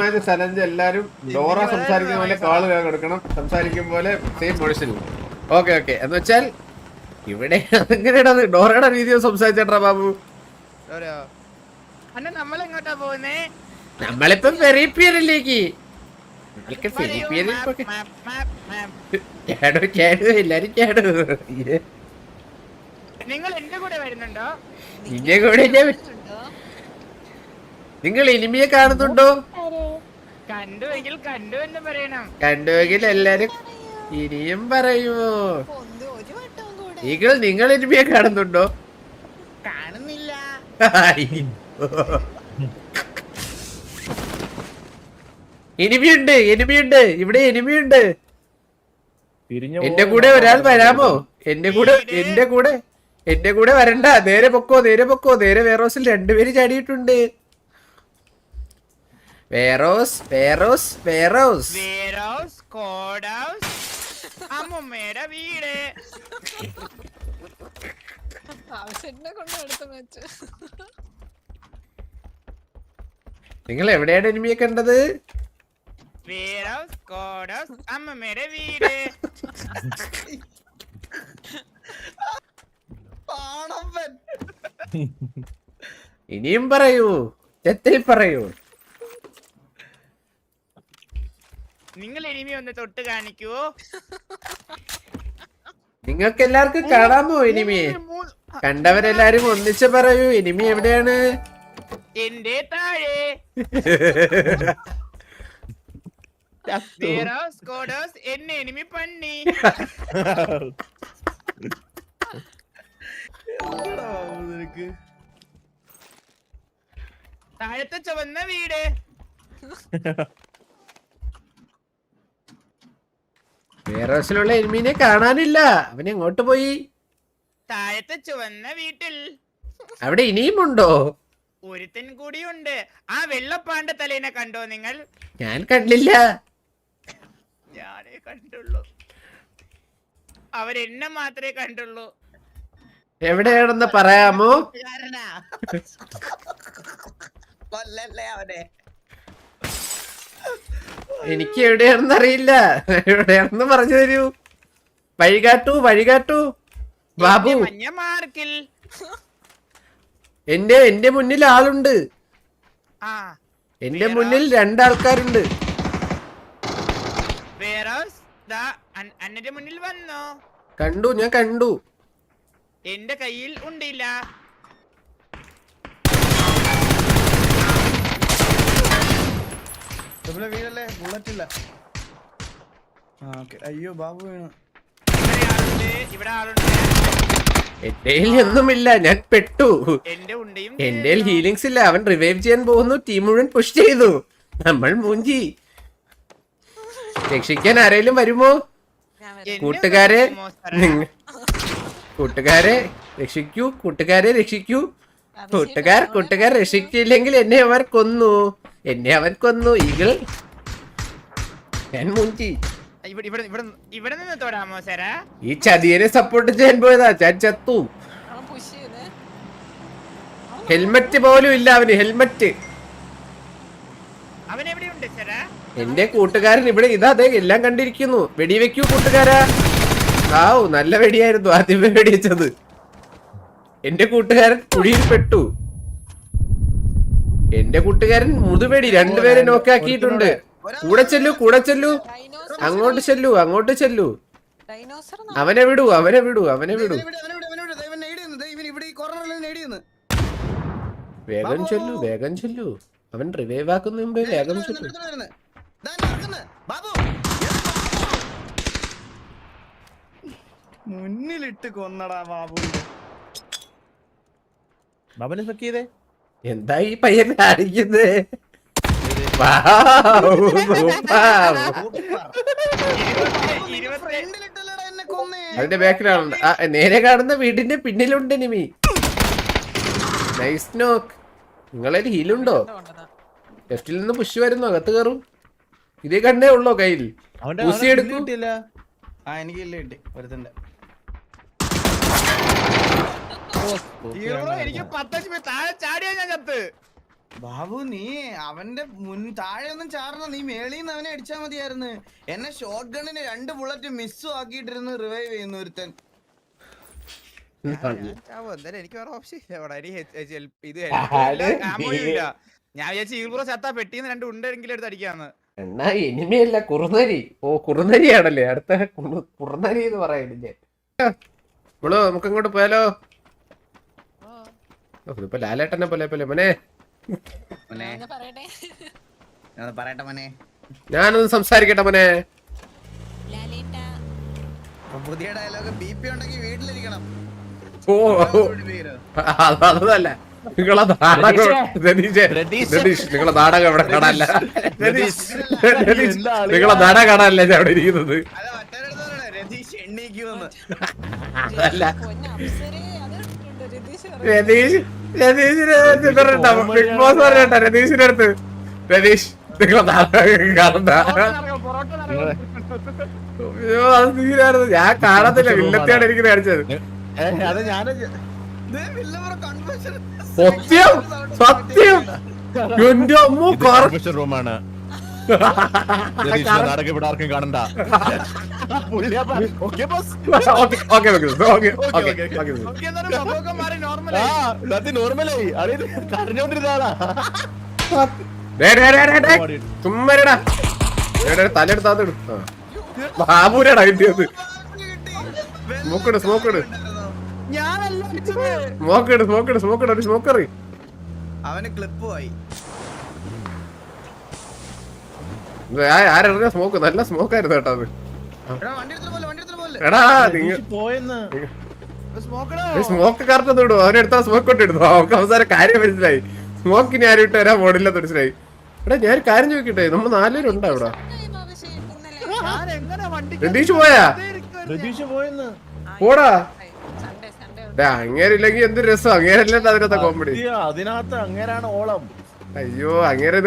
Match challenge എല്ലാരും Dora സംസാരിക്കുന്ന പോലെ കാൾ കൊടുക്കണം. സംസാരിക്കും പോലെ സെയിം പൊസിഷൻ ഓക്കെ ഓക്കെ എന്ന് വെച്ചാൽ ഇവിടെ എങ്ങനെയാണ് ഡോറയുടെ രീതിയിൽ സംസാരിച്ചേട്ടാ ബാബു. നമ്മളെങ്ങോട്ടാ പോകുന്നേ? നമ്മളിപ്പം ഫെറിപ്പിയറിലേക്ക് നമ്മൾക്ക് ഫെറീപ്പിയറിൽ. കേടു എല്ലാരും കേടു. നിങ്ങൾ എന്റെ കൂടെ വരുന്നുണ്ടോ? നിന്റെ കൂടെ നിങ്ങൾ ഇനിമിയെ കാണുന്നുണ്ടോ? കണ്ടുവെങ്കിൽ കണ്ടു എന്ന് പറയണം. കണ്ടുവെങ്കിൽ എല്ലാരും ഇനിയും പറയുമോ ഒന്ന് ഒരു വട്ടം കൂടെ. നിങ്ങൾ നിങ്ങൾ ഇനിമിയെ കാണുന്നുണ്ടോ? കാണുന്നില്ല. എനിമിയുണ്ട് എനിമിയുണ്ട് ഇവിടെ എനിമിയുണ്ട്. തിരിഞ്ഞു എന്റെ കൂടെ ഒരാൾ വരാമോ? എന്റെ കൂടെ എന്റെ കൂടെ എന്റെ കൂടെ വരണ്ട. നേരെ പൊക്കോ നേരെ പൊക്കോ. നേരെ വേറെ വേറോസിൽ രണ്ടുപേര് ചാടിയിട്ടുണ്ട്. വേറോസ് വേറോസ് വേറോസ് വേറോസ് കോഡൌസ് അമ്മുമ്മയുടെ വീട് നിങ്ങൾ എവിടെയാണ് എനിമിയെ കണ്ടത്? വേറോസ് കോഡൌസ് അമ്മുമ്മയുടെ വീട് ഇനിയും പറയൂ. തെത്തിൽ പറയൂ. നിങ്ങൾ ഇനിമി ഒന്ന് തൊട്ട് കാണിക്കുവോ നിങ്ങൾക്ക് എല്ലാവർക്കും കാണാൻ കാണാമോ എനിമി. കണ്ടവരെല്ലാരും ഒന്നിച്ച് പറയൂ എനിമി എവിടെയാണ്? എന്റെ താഴെ. എന്നെ എനിമി പണ്ണി. താഴത്തെ ചുവന്ന വീട്. വേറോസിലുള്ള എരുമീനെ കാണാനില്ല. അവൻ എങ്ങോട്ട് പോയി? താഴത്തെ ചുവന്ന വീട്ടിൽ. അവിടെ ഇനിയും ഉണ്ടോ ഒരുത്തൻ കൂടിയുണ്ട്. ആ വെള്ളപ്പാണ്ട തലേനെ കണ്ടോ നിങ്ങൾ? ഞാൻ കണ്ടില്ല. ഞാനേ കണ്ടുള്ളൂ. അവരെന്നെ മാത്രമേ കണ്ടുള്ളൂ. എവിടെയാണെന്ന് പറയാമോ? കൊല്ലല്ലേ അവനെ. എനിക്ക് എവിടെയാണെന്ന് അറിയില്ല. എവിടെയാണെന്ന് പറഞ്ഞു തരൂ. വഴികാട്ടു വഴികാട്ടു. ബാബു. എന്റെ എന്റെ മുന്നിൽ ആളുണ്ട്. എന്റെ മുന്നിൽ രണ്ടാൾക്കാരുണ്ട്. കണ്ടു ഞാൻ കണ്ടു. എന്റെ കയ്യിൽ ഉണ്ടില്ല. ഇവിടെ വീടല്ലേ ബുള്ളറ്റ് ഇല്ല. അയ്യോ ബാബു വീണു. എന്റെ ഒന്നുമില്ല ഞാൻ പെട്ടു. എന്റെ ഹീലിങ്സ് ഇല്ല അവൻ റിവൈവ് ചെയ്യാൻ പോകുന്നു ടീം മുഴുവൻ പുഷ് ചെയ്തു. നമ്മൾ മൂഞ്ചി. രക്ഷിക്കാൻ ആരേലും വരുമോ? കൂട്ടുകാരെ കൂട്ടുകാരെ രക്ഷിക്കൂ കൂട്ടുകാരെ രക്ഷിക്കൂ. കൂട്ടുകാർ കൂട്ടുകാർ രക്ഷിക്കില്ലെങ്കിൽ എന്നെ അവർ കൊന്നു. എന്നെ അവൻ കൊന്നു ഈഗിൾ. ഞാൻ മുഞ്ചി. ഇവിടെ ഇവിടെ ഇവിടെ ഇവിടെ നിന്ന് തൊടാമോ സാറാ ഈ ചതിയനെ സപ്പോർട്ട് ചെയ്യാൻ പോയതാ ഞാൻ ചത്തു. അവൻ പുഷ് ചെയ്തേ ഹെൽമറ്റ് പോലും ഇല്ല അവന് ഹെൽമറ്റ് എന്റെ കൂട്ടുകാരൻ ഇവിടെ ഇതാ അതെ എല്ലാം കണ്ടിരിക്കുന്നു. വെടിവെക്കൂ കൂട്ടുകാരാ. ആവു നല്ല വെടിയായിരുന്നു ആദ്യമേ വെടിവെച്ചത്. എന്റെ കൂട്ടുകാരൻ കുഴിയിൽ പെട്ടു. എന്റെ കൂട്ടുകാരൻ മുതുപേടി രണ്ടുപേരെ നോക്കാക്കിയിട്ടുണ്ട് കൂടെ ചെല്ലു കൂടെ ചെല്ലു. അങ്ങോട്ട് ചെല്ലു അങ്ങോട്ട് ചെല്ലു. അവനെ വിടൂ അവനെ വിടൂ അവനെ വിടൂ. വേഗം ചെല്ലു വേഗം ചെല്ലു. അവൻ റിവൈവ് ആക്കുന്ന മുമ്പേ വേഗം ചെല്ലു. ബാബു. മുന്നിലിട്ട് കൊന്നടാ ബാബു. ബാബനെ ചെക്ക് ചെയ്തേ. എന്താ ഈ പയ്യൻ കാണിക്കുന്നത് അതിന്റെ ബാക്കിലാണ് നേരെ കാണുന്ന വീടിന്റെ പിന്നിലുണ്ട് നിമി നൈസ് നോക്ക് നിങ്ങളെ ഹീലുണ്ടോ ലെഫ്റ്റിൽ നിന്ന് പുഷ് വരുന്നു? അകത്ത് കയറും. ഇതേ കണ്ടേ ഉള്ളോ കയ്യിൽ? എടുക്കൂ. ആ എനിക്ക് ഇല്ല കിട്ടി. ഒരുത്തന്റെ. ഹീറോ എനിക്ക് പത്തഞ്ച് പേര് താഴെ ചാടിയാ ഞാൻ ചത്ത്. ബാബു നീ അവന്റെ മുൻ താഴെ ഒന്നും ചാടണം നീ മേളിൽ നിന്ന് അവനെ അടിച്ചാ മതിയായിരുന്നു. എന്നെ ഷോട്ട് ഗണ്ണിന് രണ്ട് ബുള്ളറ്റ് മിസ്സും ആക്കിയിട്ടിരുന്ന് റിവൈവ് ചെയ്യുന്നു ഒരുത്തൻ. ഞാൻ ചാവും. എന്തായാലും എനിക്ക് വേറെ ഓപ്ഷൻ ഇത്. ഞാൻ വിചാരിച്ചു ബ്രോ ചത്താ പെട്ടിന്ന് രണ്ട് ഉണ്ടെങ്കിലും എടുത്ത് അടിക്കാന്ന്. എന്നാ ഇനിമയല്ല കുറുനരി. ഓ കുറുനരിയാണല്ലേ? അടുത്ത കുറു- കുറുനരി എന്ന് പറയുന്നില്ലേ നമുക്ക് അങ്ങോട്ട് പോയാലോ? ഇതിപ്പോ ലാലേട്ടനെ പോലെ പോലെ മോനെ. പറയട്ടെ? ഞാനൊന്ന് സംസാരിക്കട്ടെ മോനെ. പുതിയ ഡയലോഗ് ബി പി ഉണ്ടെങ്കിൽ വീട്ടിലിരിക്കണം. ഓ ഓ, അത് അതല്ല. നിങ്ങളെ നാടകം രതീഷേ, രതീഷ്. രതീഷ്. നിങ്ങളെ നാടകം ഇവിടെ കാണാനല്ല? നിങ്ങളെ നാടകം കാണാനല്ല ഞാൻ അവിടെ ഇരിക്കുന്നത്. അല്ല രതീഷ് രതീഷിന് ചിതറണ്ട ബിഗ് ബോസ് പറഞ്ഞ രതീഷിന്റെ അടുത്ത്. രതീഷ് അയ്യോ അത് ഞാൻ കാണത്തില്ല. വില്ലത്തെയാണ് എനിക്ക് കാണിച്ചത്. സത്യം. സത്യം. എന്റെ അമ്മ റൂമാണ് നാടകം ഇവിടെ ആർക്കും കാണണ്ട. നോർമലായി അറിയത് കരഞ്ഞോണ്ടിരുന്നാളാ തലെടുത്ത്. ബാബുരാടാ കിട്ടിയത് സ്മോക്ക് ഇട്. സ്മോക്ക് ഇട് ഞാനല്ല അടിച്ചത്. സ്മോക്ക് ഇട് സ്മോക്ക് ഇട് സ്മോക്ക് ഇട് ഒരു സ്മോക്ക് എറി അവന് ക്ലിപ്പ് പോയി. ആരെറിഞ്ഞ സ്മോക്ക് നല്ല സ്മോക്ക് ആയിരുന്നു കേട്ടോ അത്. എടാ? സ്മോക്ക് കറക്റ്റ് ഇടും അവനെടുത്താ സ്മോക്ക് കൊണ്ട് ഇടുന്നു അവർക്ക് അവസാനം കാര്യം മനസ്സിലായി. സ്മോക്കിന് ആരും ഇട്ട് വരാൻ മോഡില്ല മനസ്സിലായി. എടാ ഞാൻ കാര്യം ചോദിക്കട്ടെ? നമ്മൾ നാലുപേരുണ്ടോ ഇവിടെ രതീഷ് പോയാ? വെറുതെ രതീഷ് പോയെന്ന്. പോടാ. അങ്ങനെ ഇല്ലെങ്കിൽ അങ്ങേരില്ലെങ്കിൽ എന്ത് രസം? അങ്ങനെ അതിനകത്തെ കോമഡി അതിനകത്ത് അങ്ങേരാണ് ഓളം. അയ്യോ അങ്ങനെ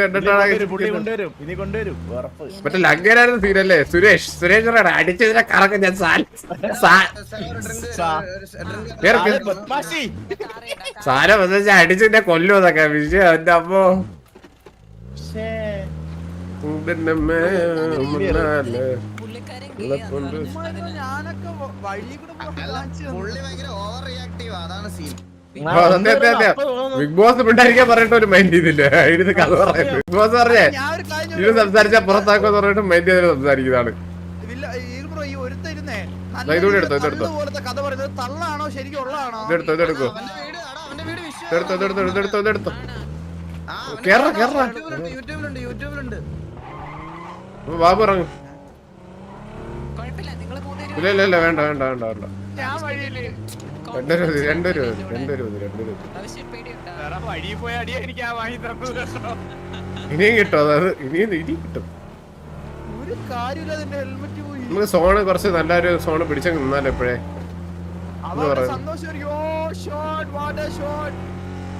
മറ്റേ ലങ്കരായിരുന്നു സീനല്ലേ? സുരേഷ് സുരേഷ് അടിച്ചതിനെ കറക്കം ഞാൻ. സാരം എന്ന് വെച്ചാൽ അടിച്ചതിനെ കൊല്ലുമെന്നൊക്കെ വിജയ എന്റെ അമ്മോ. ഞാനൊക്കെ വഴി കൂടെ അതാണ് സീൻ ബിഗ് ബോസ് പിണ്ടായിരിക്കാൻ പറഞ്ഞിട്ട് ഒരു മൈൻഡ് ചെയ്തില്ല ഇതിന് കഥ പറയുന്നത് ബിഗ് ബോസ് പറഞ്ഞേ ഇത് സംസാരിച്ചാൽ പുറത്താക്കുമെന്ന് പറഞ്ഞിട്ട് മൈൻഡ് ചെയ്ത് സംസാരിക്കുന്നതാണ്. ഇതുകൂടി എടുത്തോ, ഇതെടുത്തോ. ഇതെടുത്തോ ഇതെടുക്കോ. ഇതെടുത്തോ ഇതെടുത്തോ ഇതെടുത്തോ ഇതെടുത്തോ. കേറ, കേറ. ബാബു ഇറങ്ങും. ഇല്ല ഇല്ല വേണ്ട വേണ്ട വേണ്ട വേണ്ട. ഞാൻ വഴിയിൽ രണ്ടൊരു രണ്ടൊരു രണ്ടൊരു രണ്ടൊരു വഴി പോയ അടി എനിക്ക് ആ വാങ്ങി തന്നത്. കേട്ടോ. ഇനിയും കിട്ടും അതായത് ഇനിയും ഇനിയും കിട്ടും. ഒരു കാര്യമില്ല അതിന്റെ ഹെൽമെറ്റ് പോയി. നമുക്ക് സോണ് കുറച്ച് നല്ലൊരു സോണ് പിടിച്ചങ്ങ് നിന്നാലോ എപ്പോഴേ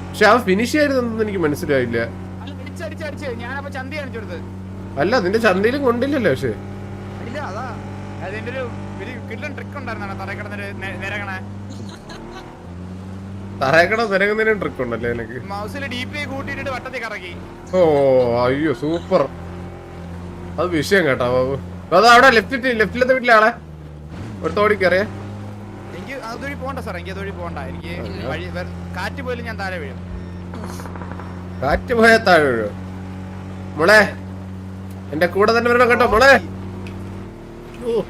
പക്ഷെ ആ ഫിനിഷ് ആയിരുന്നൊന്നും എനിക്ക് മനസ്സിലായില്ല. അല്ല നിന്റെ ചന്തയിലും കൊണ്ടില്ലല്ലോ പക്ഷെ. ഇല്ല അതാ. അതിന്റെ ഒരു ഒരു കില്ലൻ ട്രിക്ക് ഉണ്ടായിരുന്നാണ് തറ കിടന്നൊരു നിരകണ. തറയക്കട നിരങ്ങുന്നതിനും ട്രിക്ക് ഉണ്ടല്ലേ എനിക്ക് മൗസിൽ ഡി പി കൂട്ടിയിട്ട് വട്ടത്തിൽ കറക്കി. ഓ അയ്യോ സൂപ്പർ അത് വിഷയം കേട്ടോ ബാബു. അത് അവിടെ ലെഫ്റ്റ് ലെഫ്റ്റിലത്തെ വീട്ടിലെ ആളെ? ഒരു തോടി കയറിയ. എനിക്ക് അതുവഴി പോണ്ട സാർ എനിക്ക് അതുവഴി എനിക്ക് വഴി കാറ്റ് പോലും ഞാൻ താഴെ വീഴും. കാറ്റ് പോയ താഴെ വീഴും. മോളെ എന്റെ കൂടെ തന്നെ വരണം കേട്ടോ മോളെ. ഓ.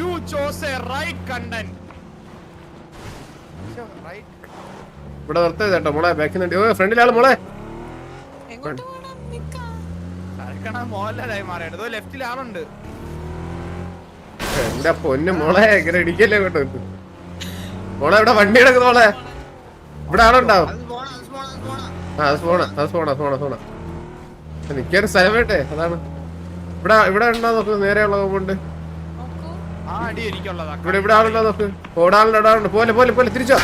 You chose a right content right ഇവിടെ നിർത്തേ കേട്ടോ മോളെ ബാക്കിൽ നിന്ന് ഓ മോളെ? എങ്ങോട്ട് മോളെ എന്റെ പൊന്ന് മോളെ ഇങ്ങനെ ഇടിക്കല്ലേ കേട്ടോ മോളെ ഇവിടെ വണ്ടി കിടക്കുന്നു മോളെ. ഇവിടെ ആളുണ്ടാവും. ആ അത് നിക്കൊരു സ്ഥലം വേട്ടെ അതാണ്. ഇവിടെ ഇവിടെ ഉണ്ടോ നോക്ക് നേരെയുള്ള കൊണ്ട് നോക്കൂ ആ അടി എനിക്കുള്ളതാ ഇവിടെ ഇവിടെ ആളുണ്ടോ നോക്ക് ഓടാളുണ്ട് ഓടാളുണ്ട് പോലെ പോലെ പോലെ തിരിച്ചോ.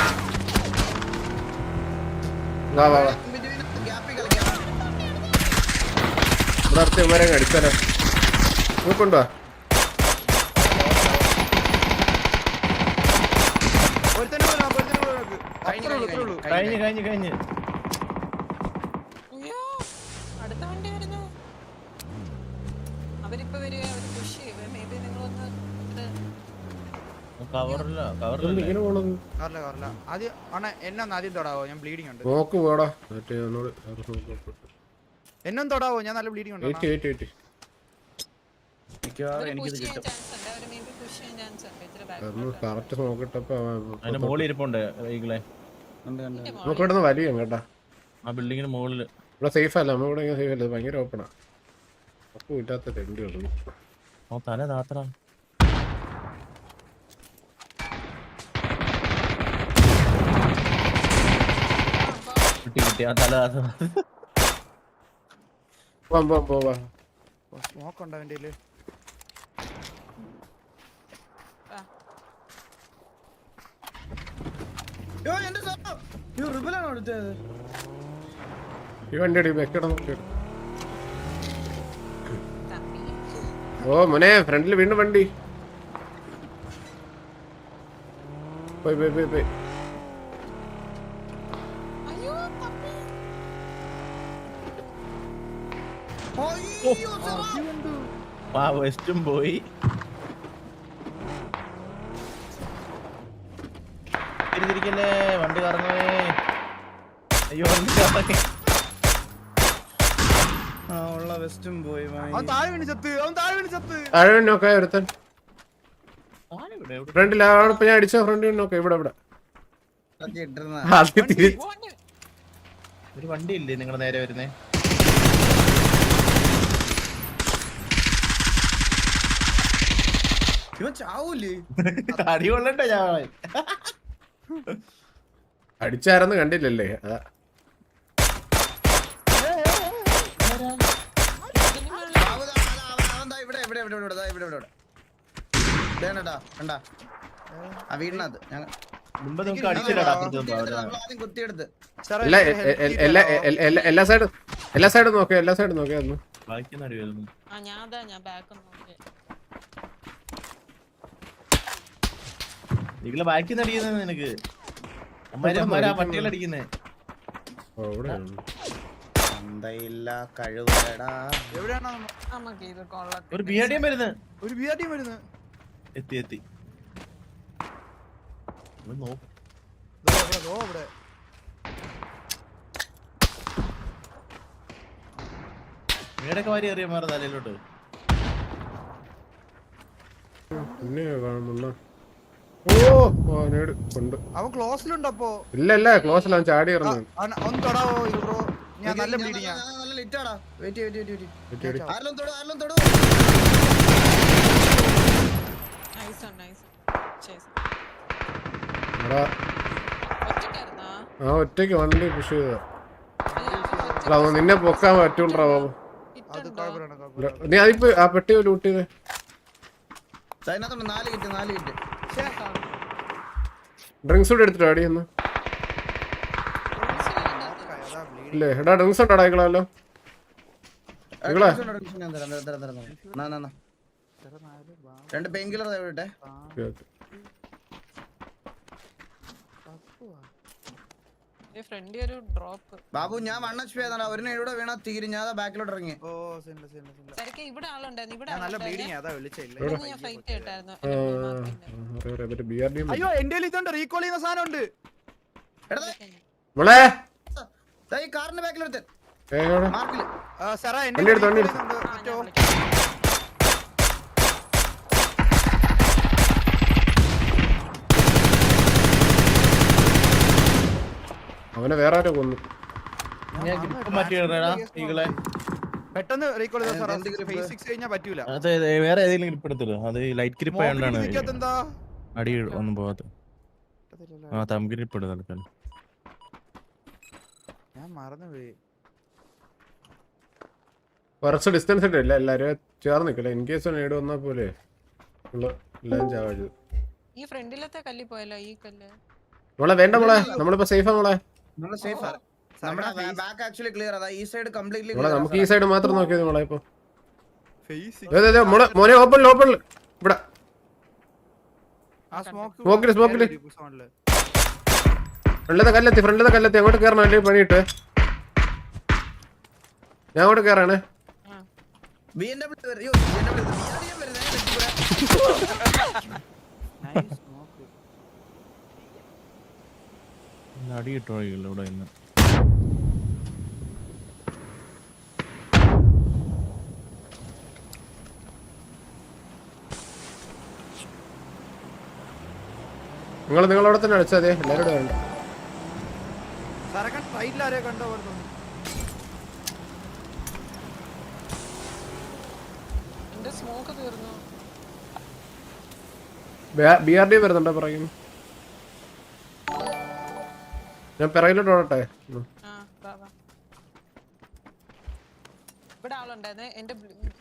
വാ വാ വാ. ഗ്യാപ്പിൽ കളിക്കാം ഇവിടെ അടുത്ത് ഇവരെ അടിച്ചാലോ നോക്കുണ്ടോ. കഴിഞ്ഞ് കഴിഞ്ഞ് കഴിഞ്ഞ്. നോക്ക് പോടാ. മറ്റേ എന്നോട് എന്നെ തൊടാവോ? ഞാൻ നല്ല ബ്ലീഡിംഗ് ഉണ്ട്? കിട്ടും. കറക്റ്റ് നോക്കിട്ടപ്പോ അതിന്റെ മുകളിൽ ഇരിപ്പുണ്ട് ഈകളെ നമുക്ക് ഇവിടെ നിന്ന് വലിയ കേട്ടാ. ആ ബിൽഡിങ്ങിന് മുകളിൽ ഇവിടെ സേഫ് അല്ല. നമ്മൾ ഇവിടെ സേഫ് അല്ല. ഭയങ്കര ഓപ്പണാ അപ്പൊ ഇല്ലാത്ത രണ്ട് കളി തല താത്ര ആ തല പോവാം പോവാം പോവാ സ്മോക്ക് ഉണ്ടോ അവന്റെ കയ്യിൽ? വണ്ടി വെക്കണം ഓ മോനെ ഫ്രണ്ടിൽ വീണ്ടും വണ്ടി പോയി പോയി പോയി പോയി ആ വെസ്റ്റും പോയി. തിരിച്ചിരിക്കല്ലേ വണ്ടി കറങ്ങേ അയ്യോ വണ്ടി കറങ്ങി. ആ ഉള്ള വെസ്റ്റും പോയി അവൻ താഴെ വീണ് ചത്ത് അവൻ താഴെ വീണ് ചത്ത്. താഴെ നോക്കാം ഒരുത്തൻ. ആരും ഇവിടെ എവിടെ? ഫ്രണ്ടിൽ അവിടെ ഇപ്പൊ ഞാൻ അടിച്ച ഫ്രണ്ടിൽ നോക്കാം ഇവിടെ ഇവിടെ. ഇട്ടിരുന്ന. ആദ്യം തിരി ഒരു വണ്ടി ഇല്ലേ നിങ്ങളുടെ നേരെ വരുന്നേ ഇവൻ ചാവൂലേ അടി കൊള്ളണ്ട ഞാൻ അടിച്ചാരെന്ന് കണ്ടില്ലല്ലേ അതാ ഇതിന് മുകളിൽ അവൻ ദാ, അവൻ ദാ, അവൻ ദാ ഇവിടെ ഇവിടെ ഇവിടെ ഇവിടെ ദാ ഇവിടെ ഇവിടെ ഇവിടെ ദേണ്ടാ കണ്ടാ ആ വീടിനകത്ത് ഞങ്ങൾ മുമ്പ് നമുക്ക് അടിച്ചില്ലടാ ചാവൂലേ നിന്ന് കൊള്ളട്ടെ നമ്മൾ അടിച്ചാരെന്ന് കണ്ടില്ലല്ലേ? എല്ലാ സൈഡും എല്ലാ സൈഡും നോക്കാം എല്ലാ സൈഡും നോക്കാം ബാക്കി ബാക്ക് നിങ്ങളെ ബാക്കിന്ന് അടിക്കുന്നത് നിനക്ക്. ആ പട്ടികൾ അടിക്കുന്നേ. ചന്തയില്ല കഴിവടാ എവിടെയാണോ നമുക്ക് ഇത് കൊള്ളത്തി ഒരു ബിയടിയും വരുന്നു. ഒരു ബിആർ വരുന്നു. എത്തി എത്തി. ഇവിടെ, വീടൊക്കെ വാരി എറിയാൻ മാറുന്ന തലയിലോട്ട്. പിന്നെ കാണുന്നില്ല ഓ ഓ നേട് കൊണ്ട് അവൻ ക്ലോസിലുണ്ട് അപ്പോ? ഇല്ല ഇല്ല ക്ലോസിലാണ് ചാടി ആ, ഒന്ന് തൊടാവോ ഇത് ബ്രോ ഞാൻ നല്ല നല്ല ലിറ്റാടാ വെയിറ്റ് വെയിറ്റ് വെയിറ്റ് വെയിറ്റ് ചെയ്യ്. ആരെല്ലാം തൊടു ആരെല്ലാം തൊടു നൈസ് ആണ് നൈസ് ചേസ് എടാ. ഒറ്റക്കായിരുന്നാ ആ ഒറ്റയ്ക്ക് വണ്ടി പുഷ് ചെയ്ത നിന്നെ പൊക്കാൻ പറ്റൂണ്ടാ ബാബു. നീ അതിപ്പോ ആ പെട്ടി ലൂട്ട് ചെയ്തേ. നാല് കിറ്റ് നാല് കിറ്റ് ഡ്രിങ്ക്സ് കൂടെ എടുത്തിട്ട് അടി ഒന്ന് ഇല്ലേ? എടാ ഡ്രിങ്ക്സ് ഉണ്ടോ അയക്കളല്ലോ. രണ്ട് പെയിൻ കില്ലർ വിട്ടെ ഓക്കേ, ഓക്കേ. ഫ്രണ്ടി ഒരു ഡ്രോപ്പ് ബാബു ഞാൻ വൺ എച്ച് പി ആയതാണ് ഒരു ഇവിടെ വീണാ തീരും. ഞാൻ ബാക്കിലോട്ട് ഇറങ്ങി. ഓ സില്ല ശരിക്കും ഇവിടെ ആളുണ്ടായിരുന്നു. ഇവിടെ നല്ല അതാ വിളിച്ചില്ല ഞാൻ ഫൈറ്റ്. അയ്യോ എന്റെ ഇതുണ്ട്. റീകോൾ ചെയ്യുന്ന സാധനം ഉണ്ട്. എടാ മോളെ ദേ ഈ കാറിന്റെ ബാക്കിലെടുത്ത് ഏ, എവിടെ? മാർക്കിൽ സാറാ എന്റെ അടുത്ത് വണ്ടി recall ചെയ്യുന്നുണ്ട്. ആ, പറ്റോ? ഞാൻ വിളിക്കാം. അവനെ വേറെ ആരോ കൊന്നു. പെട്ടെന്ന് റീകോൾ പറ്റൂല. വേറെ ഏതെങ്കിലും ഗ്രിപ്പ് എടുത്തില്ലോ അത് ലൈറ്റ് ഗ്രിപ്പ് ആയതുകൊണ്ടാണ് ഇതിനകത്ത് എന്താ? അടി ഒന്നും പോവാത്ത ആ തം ഗ്രിപ്പ് ഇടും തൽക്കാലം. ഞാൻ മറന്നുപോയി. കുറച്ച് ഡിസ്റ്റൻസ് ഇട്ടില്ല എല്ലാരും ചേർന്ന് നിൽക്കില്ല. ഇൻ കേസ് നേട് വന്നാ പോലെ ഈ ഫ്രണ്ടിലത്തെ കല്ലി പോയല്ലോ ഈ കല്ല്. മോളെ വേണ്ട മോളെ. നമ്മളിപ്പോ സേഫാ മോളെ. നമ്മൾ സേഫ് ആണ്. നമ്മുടെ ബാക്ക് ആക്ച്വലി ക്ലിയർ അതാ. ഈ സൈഡ് കംപ്ലീറ്റ്ലി നമുക്ക് ഈ സൈഡ് മാത്രം നോക്കിയത് മോളെ ഇപ്പൊ. മോനെ ഓപ്പൺ ഓപ്പൺ ഇവിടെ ആ സ്മോക്ക് സ്മോക്കിൽ, സ്മോക്കിൽ. ഫ്രണ്ടിലത്തെ കല്ലെത്തി ഫ്രണ്ടിലത്തെ കല്ലെത്തി. അങ്ങോട്ട് കയറണം അല്ലെങ്കിൽ പണിയിട്ട്. ഞാൻ അങ്ങോട്ട് കയറാണേ. ബി എൻ ഡബ്ല്യൂ അയ്യോ B N W B R D M വരുന്നത് നൈസ് നോക്ക് അടി കിട്ടോ ഇവിടെ ഇന്ന്. നിങ്ങൾ നിങ്ങളവിടെ തന്നെ അടിച്ചാൽ മതി. എല്ലാവരും വേണ്ട. ആരെയോ കണ്ടോ വരുന്നു ബി ആർ ഡി വരുന്നുണ്ടോ പറയും ഞാൻ പിറകിലോട്ട് ഓടട്ടെ. ഇവിടെ ആളുണ്ടായിരുന്നേ. എന്റെ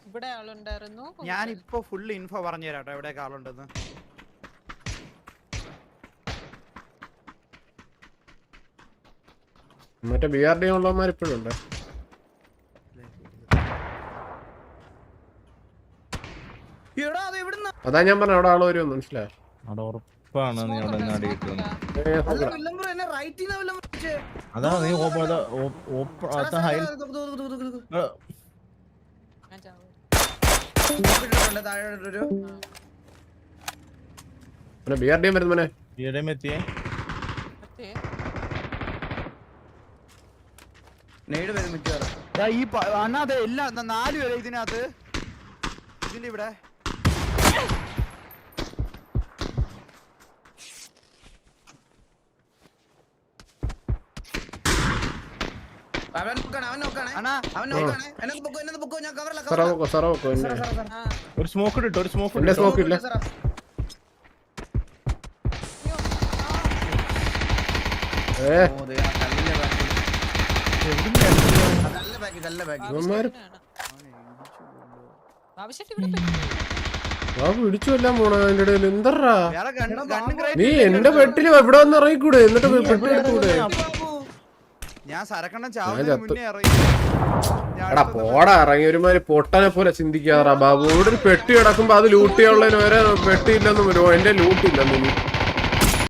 ഇവിടെ ആളുണ്ടായിരുന്നു. ഞാൻ ഇപ്പൊ ഫുൾ ഇൻഫോ പറഞ്ഞു തരാട്ടോ എവിടെയൊക്കെ എവിടെ ആളുണ്ടെന്ന്. മറ്റേ ബി ആർ ഡി ഉള്ളവന്മാർ ഇപ്പോഴും ഉണ്ട്. അതാ ഞാൻ പറഞ്ഞ അവിടെ ആൾ വരുമെന്ന് മനസ്സിലായോ? അവിടെ ഉറപ്പാണ് നീ അവിടെ നിന്ന് വില്ലംബ്രോ വിളിച്ചേ. അതാ നീ ഓപ്പ ഓപ്പ എടാ, ഹൈ. ഞാൻ ചാവും. നോക്കിയിട്ടുണ്ട്, താഴെ ഒരു പിന്നെ ബി ആർ ഡി വരുന്ന മോനെ. ഈയിടെ എത്തിയേ? നെയ്ഡ് വരും ദാ ഈ അണ്ണാ അതെ എല്ലാം നാല് പേര് ഇതിനകത്ത്. ഇതിലിവിടെ അവൻ നോക്കാണ് അവൻ നോക്കാണ്. അണ്ണാ. അവൻ നോക്കാണ്. എന്നെ പൊക്കോ എന്നെ പൊക്കോ ഞാൻ കവറില്ല സാറ വെക്കോ സാറ വെക്കോ എന്നെ ആ ഒരു സ്മോക്ക് ഇട്ടോ ഒരു സ്മോക്ക് ഇട്ടോ smoke ഇല്ല. ഇവിടെ പോണ അതിന്റെ ഇടയിൽ. എന്തറാ വേറെ ഗണ്ണ് ഗണ്ണും നീ എന്റെ പെട്ടിൽ എവിടെ വന്ന് ഇറങ്ങിക്കൂടെ? എന്നിട്ട് പെട്ടി എടുത്തുകൂടെ ഞാൻ ചാവുന്നതിന് മുന്നേ എടാ പോടാ ഇറങ്ങി ഒരുമാതിരി പൊട്ടനെ പോലെ ചിന്തിക്കാറാ ബാബു. ഇവിടെ ഒരു പെട്ടി കിടക്കുമ്പോ അത് ലൂട്ട് ചെയ്യാനുള്ളതിന് വരെ പെട്ടിയില്ലെന്നും വരുമോ എന്റെ ലൂട്ടില്ലെന്നും